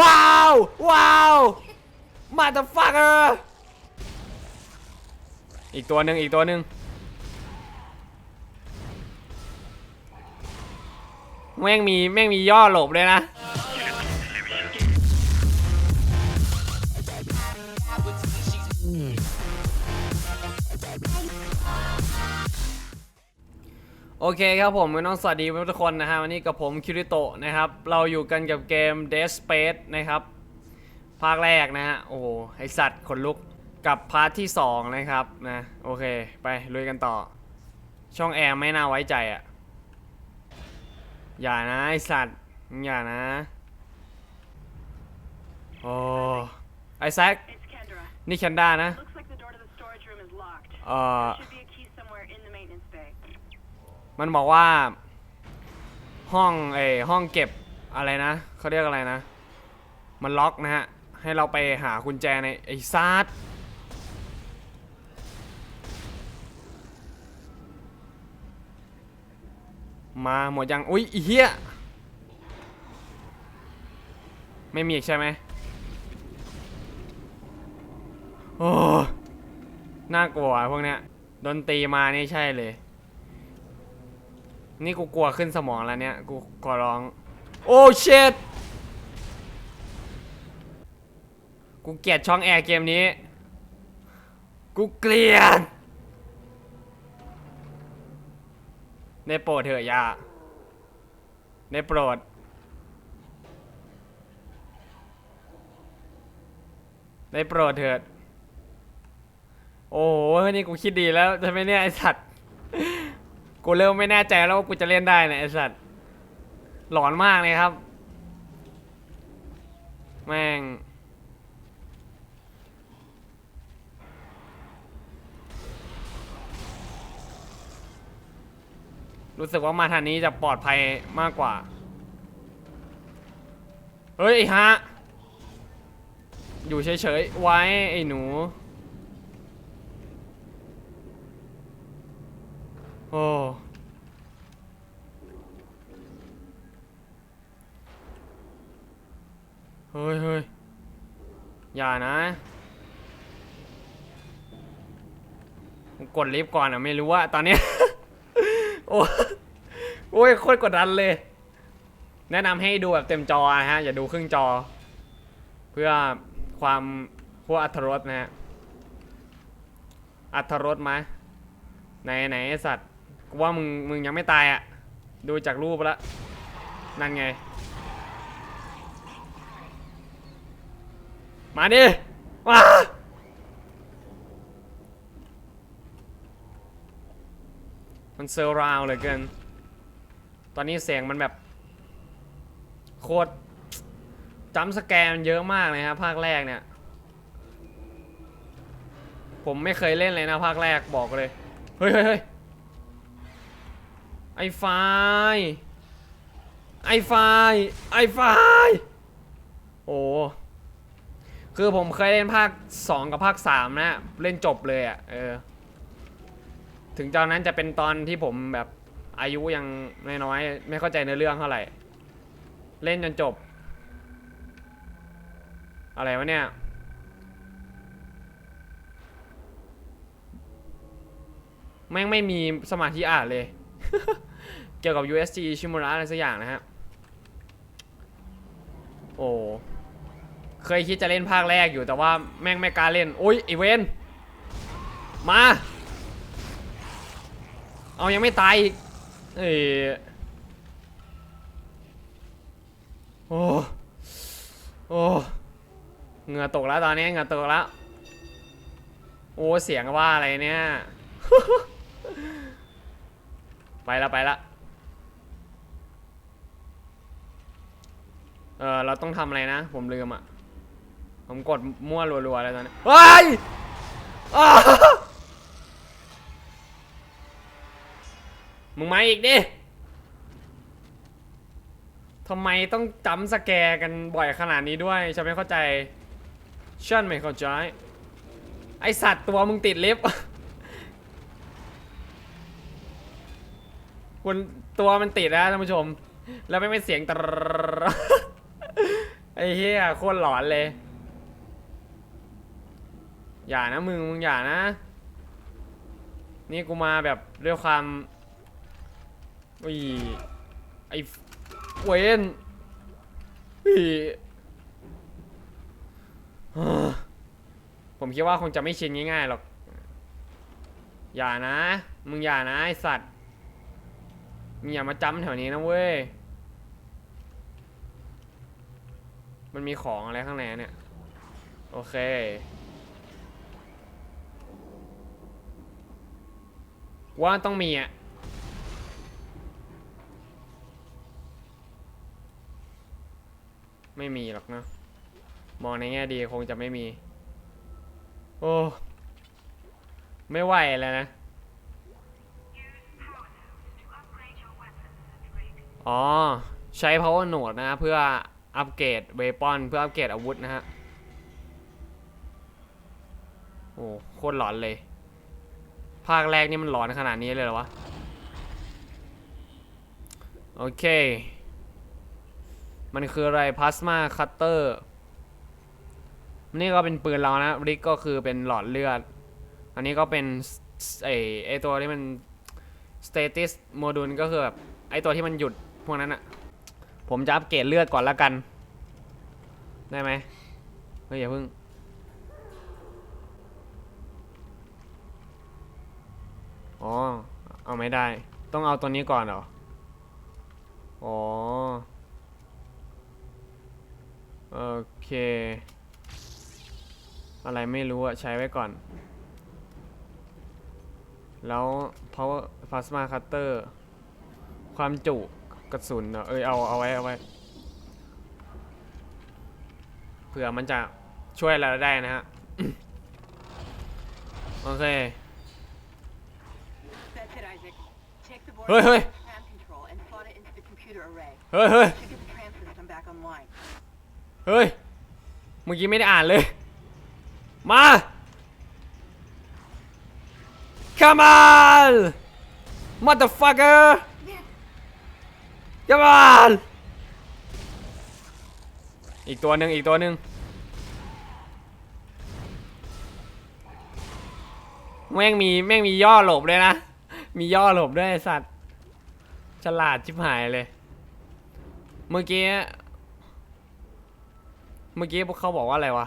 ว้าว ว้าว มาต h ฟักเอออีกตัวหนึ่งอีกตัวหนึ่งแม่งมีแม่งมีย่อหลบเลยนะ โอเคครับผมก็ต้องสวัสดีทุกคนนะฮะวันนี้กับผมคิริโตะนะครับ เราอยู่กันกับเกม Dead Space นะครับ ภาคแรกนะฮะ โอ้โห ไอสัตว์ขนลุกกับพาร์ทที่ 2 นะครับนะโอเค ไปลุยกันต่อ ช่องแอร์ไม่น่าไว้ใจอะ่ะ อย่านะไอสัตว์มึงอย่านะ โอ้ไอแซค It's Kendra. นี่แคนด้านะ Looks like the door to the storage room is locked. เอ่อ There should be a key somewhere in the maintenance bay. มันบอกว่า ห้องเอห้องเก็บอะไรนะเขาเรียกอะไรนะ มันล็อกนะฮะ ให้เราไปหากุญแจในไอ้ซาดมาหมดยัง อุ๊ยอีเหี้ย ไม่มีอีกใช่ไหมโอ้ น่ากลัวพวกเนี้ย ดนตรีมานี่ใช่เลย นี่กูกลัวขึ้นสมองแล้วเนี่ย กูขอร้อง โอ้เชดกูเกลียดช่องแอร์เกมนี้ กูเกลียดได้โปรดเถอะอยาได้โปรดได้โปรดเถิด โอ้โห นี่กูคิดดีแล้วใช่ไหมเนี่ยไอสัตว์ กูเริ่มไม่แน่ใจแล้วว่ากูจะเล่นได้เนี่ยไอสัตว์หลอนมากเลยครับ แม่ง รู้สึกว่ามาทางนี้จะปลอดภัยมากกว่า เฮ้ยไอ้ฮะ อยู่เฉยๆไว้ไอ้หนู โอ้ เฮ้ยเฮ้ยอย่านะผมกดลิฟต์ก่อนอะไม่รู้ว่าตอนนี้ โอ้โอ้ยโคตรกดดันเลย แนะนำให้ดูแบบเต็มจอนะฮะ อย่าดูครึ่งจอ เพื่อความพวกอัธรสนะฮะอัธรสไหมไหนไหนไอสัตว์กูว่ามึงมึงยังไม่ตายอะดูจากรูปแล้วนั่นไง มาดิ มามันเซอร์ราวเหลือเกิน ตอนนี้เสียงมันแบบ โคตรจัมสแกนเยอะมากเลยครับภาคแรกเนี่ย ผมไม่เคยเล่นเลยนะภาคแรกบอกเลย เฮ้ยเฮ้ยเฮ้ยไอไฟ ไอไฟ ไอไฟ โอ้ คือผมเคยเล่นภาค 2 กับภาค 3 นะ เล่นจบเลยอะ่ะเออ ถึงตอนนั้นจะเป็นตอนที่ผมแบบอายุยังน้อยๆไม่เข้าใจในอเรื่องเท่าไหร่ เล่นจนจบ อะไรวะเนี่ยแม่งไม่มีสมาธิอ่านเลย เกี่ยวกับ USG ชิมูระอะไรสักอย่างนะฮะ โอ้ เคยคิดจะเล่นภาคแรกอยู่แต่ว่าแม่งไม่กล้าเล่นโอ้ยไอเวนมา เอายังไม่ตายอีกเอยโอ้โอ้เหงื่อตกแล้วตอนนี้เหงื่อตกแล้ว โอ้เสียงว่าอะไรเนี่ย ไปละไปละเออเราต้องทำอะไรนะ ผมลืมอะ ผมกดมั่วรัวๆเลยตอนนี้เฮ้ยมึงมาอีกดิทำไมต้องจำสแกร์กันบ่อยขนาดนี้ด้วยฉันไม่เข้าใจฉันไม่เข้าใจไอสัตว์ตัวมึงติดลิฟคุณตัวมันติดนะท่านผู้ชม แล้วไม่เป็นเสียงตรไอ้เหี้ยโคตรหลอนเลย อย่านะมึงมึงอย่านะ นี่กูมาแบบด้วยความอุ้ยไอเวนอุ้ยผมคิดว่าคงจะไม่ชินง่ายๆหรอก อย่านะ มึงอย่านะไอสัตว์ มึงอย่ามาจำแถวนี้นะเว้ย มันมีของอะไรข้างในเนี่ย โอเค ว่าต้องมีอะไม่มีหรอกเนะมองในแง่ดีคงจะไม่มี โอ้ ไม่ไหวแล้วนะ อ๋อ ใช้ power node นะฮะเพื่ออัปเกรดเวปอนเพื่ออัปเกรดอาวุธนะฮะ โอ้ โคตรหลอนเลย ภาคแรกนี่มันหลอนขนาดนี้เลยเหรอวะ โอเค มันคืออะไรพลาสมาคัตเตอร์นี่ก็เป็นปืนเรานะริกก็คือเป็นหลอดเลือด อันนี้ก็เป็นไอไอตัวที่มัน status module ก็คือแบบไอตัวที่มันหยุดพวกนั้นอะผมจะอัปเกรดเลือดก่อนล้วกัน ได้ไหมเฮ้ยอย่าเพิ่ง อ๋อ เอาไม่ได้ ต้องเอาตัวนี้ก่อนเหรอ อ๋อ โอเค อะไรไม่รู้อะใช้ไว้ก่อน แล้ว power plasma cutter ความจุกระสุนเหรอเอยเอาเอาไว้เอาไว้ เผื่อมันจะช่วยเราได้นะฮะ โอเค That's it, Isaac. Take the board Hey, hey. command control and plot it into the computer array. เฮ้ยเฮ้ย To get the tram system back online. เฮ้ย เมื่อกี้ไม่ได้อ่านเลย มา come on motherfucker come on อีกตัวหนึ่งอีกตัวหนึ่งแม่งมีแม่งมีย่อหลบเลยนะ มีย่อหลบด้วยไอ้สัตว์ ฉลาดชิบหายเลย เมื่อกี้ เมื่อกี้พวกเขาบอกว่าอะไรวะ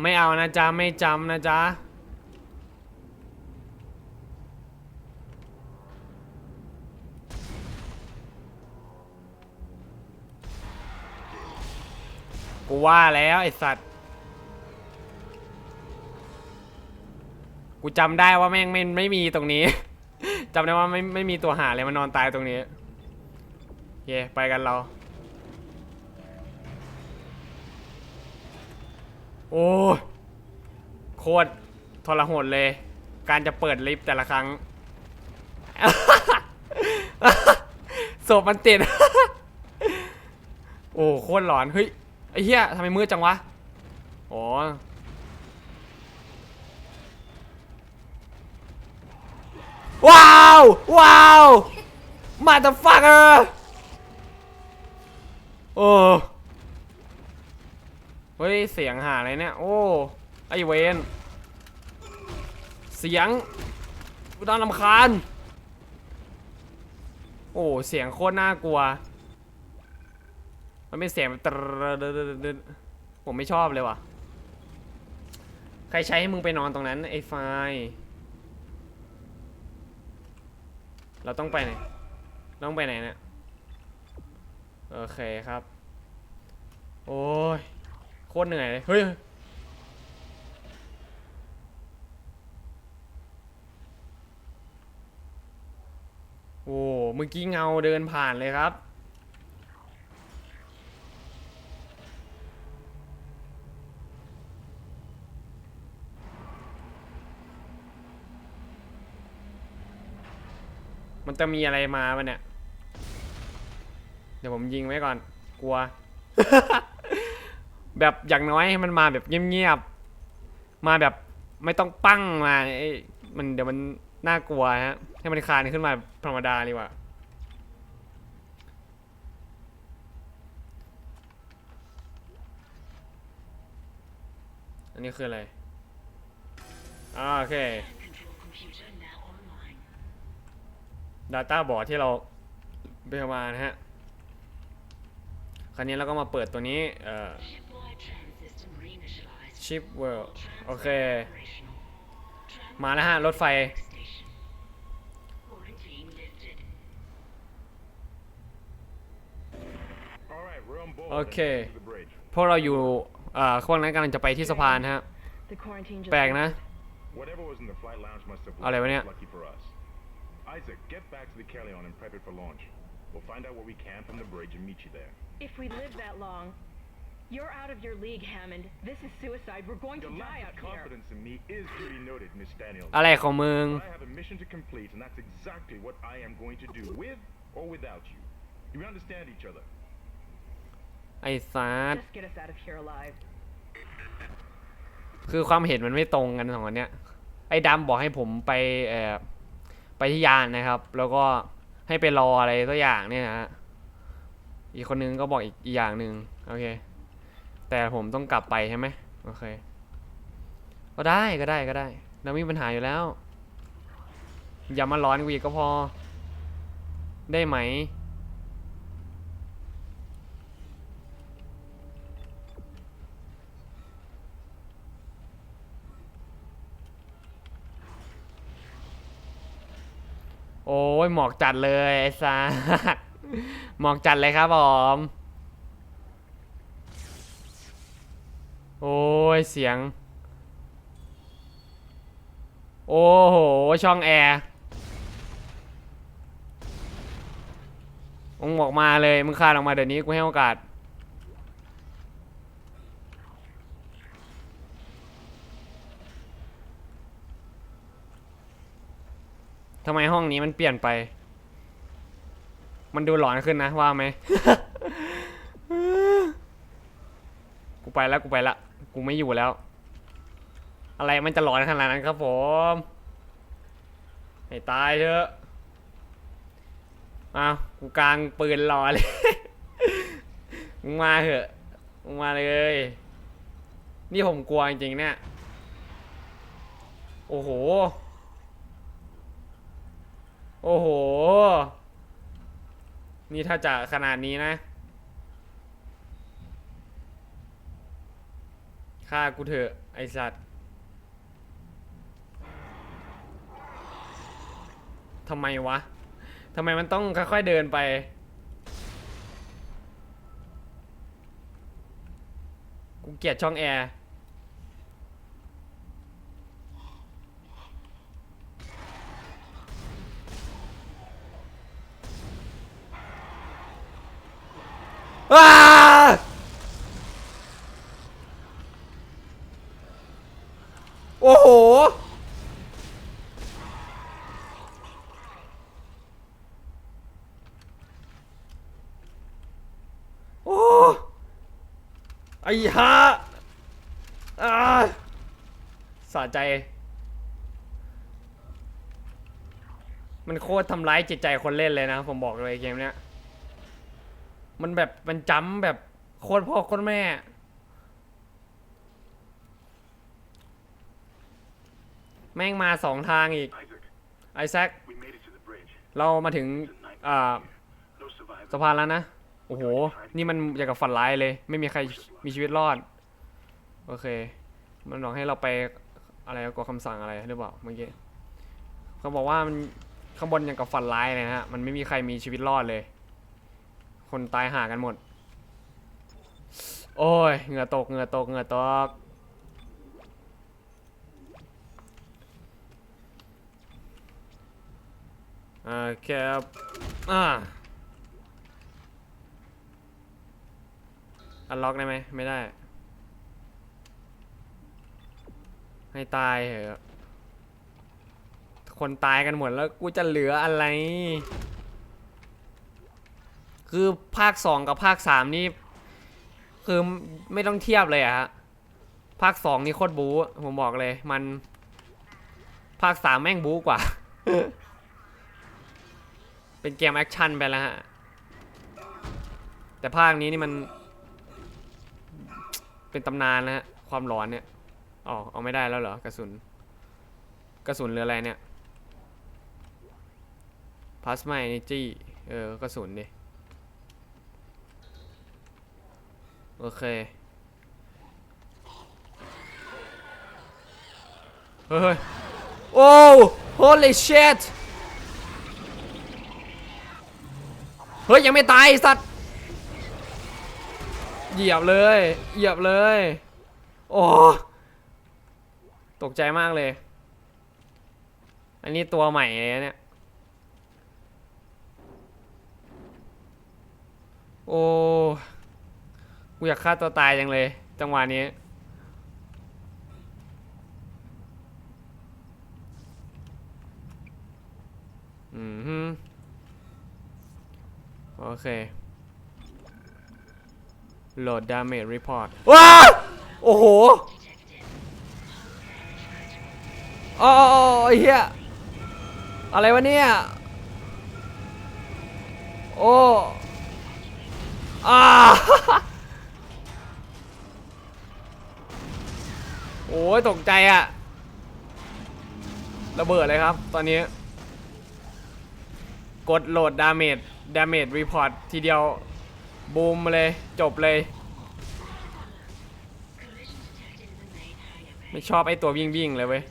ไม่เอานะจ๊ะ ไม่จำนะจ๊ะ กูว่าแล้วไอสัตว์ กูจำได้ว่าแม่งไม่ไม่มีตรงนี้ จำได้ว่าไม่ไม่มีตัวหาเลยมันนอนตายตรงนี้ เย่ไปกันเรา โอ้โคตรทรหดเลย การจะเปิดลิฟต์แต่ละครั้งศพมันติด โอ้โคตรหลอน เฮ้ย ไอ้เหี้ยทำไมมืดจังวะอ๋อว้าว ว้าว motherfucker โอ้เฮ้ย เสียงหาอะไรเนี่ย โอ้ ไอเวนเสียงกูน่ารำคาญ โอ้ เสียงโคตรน่ากลัว มันเป็นเสียงแบบตรึดๆๆๆผมไม่ชอบเลยว่ะ ใครใช้ให้มึงไปนอนตรงนั้นไอ้ไฟเราต้องไปไหน ต้องไปไหนเนี่ย โอเคครับ โอ้ย โคตรเหนื่อยเลย เฮ้ยโอ้เมื่อกี้เงาเดินผ่านเลยครับ จะมีอะไรมาปะเนี่ย เดี๋ยวผมยิงไว้ก่อน กลัว แบบอย่างน้อยให้มันมาแบบเงียบๆ มาแบบไม่ต้องปั้งมาไอ้มันเดี๋ยวมันน่ากลัวฮะ ให้มันคลานขึ้นมาธรรมดาดีกว่าอันนี้คืออะไรอ่าโอเค Data บอร์ดที่เราไปเอามานะฮะ คราวนี้เราก็มาเปิดตัวนี้เอ่อ Ship World โอเค มาแล้วฮะ รถไฟ All right, we're on board. Okay. Let's go to the bridge. พวกเราอยู่เอ่อพวกนั้นกำลังจะไปที่สะพานฮะ The quarantine just แปลกนะ Whatever was in the flight lounge must have อะไรวะเนี่ย left. Lucky for us. Isaac, get back to the Carillon and prep it for launch. We'll find out what we can from the bridge and meet you there. If we live that long, you're out of your league, Hammond. This is suicide. We're going to Your die lack out of here. confidence in me is duly noted, Miss Daniels. อะไรของมึง But I have a mission to complete, and that's exactly what I am going to do, with or without you. You understand each other. ไอ้สัส Just get us out of here alive. คือความเห็นมันไม่ตรงกันสองคนเนี้ย ไอ้ดำบอกให้ผมไปเอ่อ ไปที่ยานนะครับ แล้วก็ให้ไปรออะไรตัวอย่างเนี่ยนะฮะอีกคนนึงก็บอกอีกอีกอย่างหนึ่งโอเค แต่ผมต้องกลับไปใช่ไหมโอเค ก็ได้ก็ได้ก็ได้เราไม่มีปัญหาอยู่แล้ว อย่ามาร้อนกูอีกก็พอ ได้ไหม โอ้ยหมอกจัดเลยไอ้สัสหมอกจัดเลยครับผม โอ้ยเสียง โอ้โห ช่องแอร์มึงบอกมาเลย มึงคานออกมาเดี๋ยวนี้กูให้โอกาส ทำไมห้องนี้มันเปลี่ยนไป มันดูหลอนขึ้นนะว่าไหม กูไปแล้วกูไปละ กูไม่อยู่แล้ว อะไรมันจะหลอนขนาดนั้นครับผมให้ตายเถอะอ้าวกูกลางปืนรอเลย มึงมาเถอะ มึงมาเลย นี่ผมกลัวจริงๆเนี่ย โอ้โห โอ้โห นี่ถ้าจะขนาดนี้นะฆ่ากูเถอะไอสัตว์ทำไมวะทำไมมันต้องค่อยๆเดินไป กูเกลียดช่องแอร์ ว้าโอ้โห โอ้ ไอ้ ฮะอ่าสะใจ มันโคตรทำร้ายจิตใจคนเล่นเลยนะ ผมบอกเลยเกมเนี้ย มันแบบมันจำแบบโคตรพ่อโคตรแม่ แม่งมาสองทางอีก ไอแซคเรามาถึงสะพานแล้วนะ โอ้โห นี่มันอย่างกับฝันร้ายเลย ไม่มีใครมีชีวิตรอด โอเค มันบอกให้เราไปอะไรกดคำสั่งอะไรหรือเปล่าเมื่อกี้เขาบอกว่ามันข้างบนอย่างกับฝันร้ายเลยนะฮะ มันไม่มีใครมีชีวิตรอดเลย คนตายหากันหมด โอ้ย เหงื่อตก เหงื่อตก เหงื่อตกโอเคคบอ่า อันล็อกได้ไหมไม่ได้ ให้ตายเหอะคนตายกันหมดแล้วกูจะเหลืออะไร คือภาคสองกับภาคสามนี่คือไม่ต้องเทียบเลยอะฮะภาคสองนี่โคตรบู๊ผมบอกเลย มัน ภาคสามแม่งบู๊กว่า เป็นเกมแอคชั่นไปแล้วฮะแต่ภาคนี้นี่มัน เป็นตำนานนะฮะความร้อนเนี่ยอ๋อเอาไม่ได้แล้วเหรอกระสุน กระสุนหรืออะไรเนี่ยพลาสมาเอเนจีเออกระสุนดิโอเคเฮ้ยโอ้ holy shit เฮ้ย ยังไม่ตายสัตว์ เหยียบเลย เหยียบเลย โอ้ ตกใจมากเลย อันนี้ตัวใหม่เลยเนี่ย โอ้กูอยากฆ่าตัวตายจังเลย จังหวะนี้ อืมโอเค โหลด damage report ว้าโอ้โหอ๋ออ๋ออ๋อไอ้เหี้ยอะไรวะเนี่ย โอ้อาโอ้ยตกใจอะระเบิดเลยครับ ตอนนี้ กดโหลดดาเมจดาเมจรีพอร์ตทีเดียว บูมมาเลย จบเลย ไม่ชอบไอ้ตัววิ่งวิ่งๆเลยเว้ย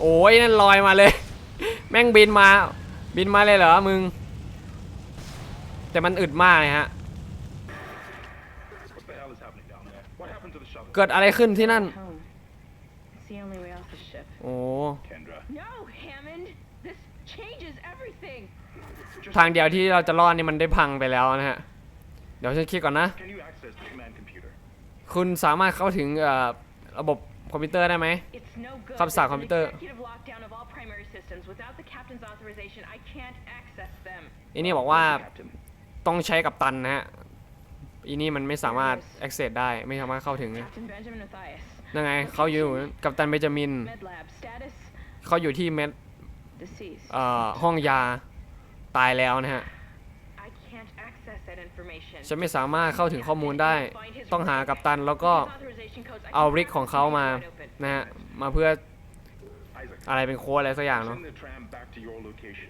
โอ้ยนั่นลอยมาเลย แม่งบินมา บินมาเลยเหรอมึง แต่มันอึดมากเลยฮะ What the hell is happening down there? What happened to the shuttle? เกิดอะไรขึ้นที่นั่น Home. It's the only way off the ship. โอ้ Kendra. No, Hammond! This changes everything! Just ทางเดียวที่เราจะรอดนี่มันได้พังไปแล้วนะฮะ เดี๋ยวฉันคิดก่อนนะ คุณสามารถเข้าถึงระบบคอมพิวเตอร์ได้ไหมคำสั่งคอมพิวเตอร์อันนี้บอกว่าต้องใช้กับตันนะฮะอันนี้มันไม่สามารถ access ได้ไม่สามารถเข้าถึงยังไงเขาอยู่กับตันเบจามินเขาอยู่ที่เม็ดห้องยา ตายแล้วนะฮะ I can't access that information. ฉันไม่สามารถเข้าถึงข้อมูลได้ ต้องหากับตันแล้วก็ His authorization codes, I เอา can ริกของเขามา wide open. นะฮะ มาเพื่อ Isaac, อะไรเป็นโค้ดอะไรสักอย่างเนาะ send the tram back to your location.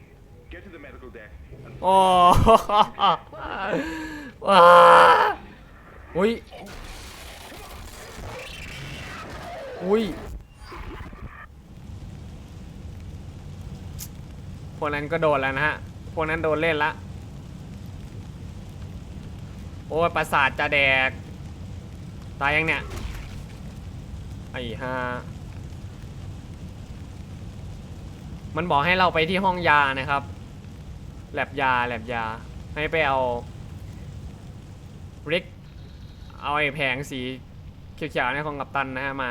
Get to the medical deck and โอ้ว้าอุ้ย อุ้ยพวกนั้นก็โดนแล้วนะฮะ พวกนั้นโดนเล่นละ โอ้ยประสาทจะแดก ตายยังเนี่ย ไอ้ห่ามันบอกให้เราไปที่ห้องยานะครับ แลบยาแลบยา ให้ไปเอาริก เอาไอ้แผงสีเขียวๆในของกัปตันนะฮะมา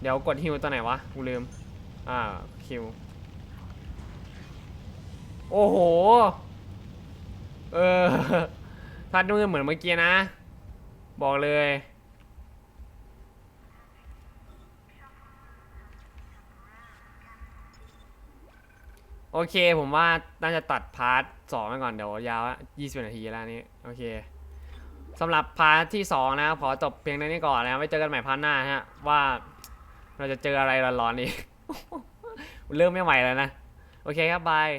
เดี๋ยวกดฮิวตัวไหนวะ กูลืม อ่า คิว โอ้โห เออพัดมือเหมือนเมื่อกี้นะ บอกเลย โอเคผมว่าน่าจะตัดพาร์ทสองไปก่อนเดี๋ยวยาวยี่สิบนาทีแล้วนี่โอเคสำหรับพาร์ทที่สองนะขอจบเพียงเท่านี้ก่อนนะไว้เจอกันใหม่พาร์ทหน้าฮะว่าเราจะเจออะไรร้อนๆอีกเริ่มไม่ไหวแล้วนะ โอเคครับบาย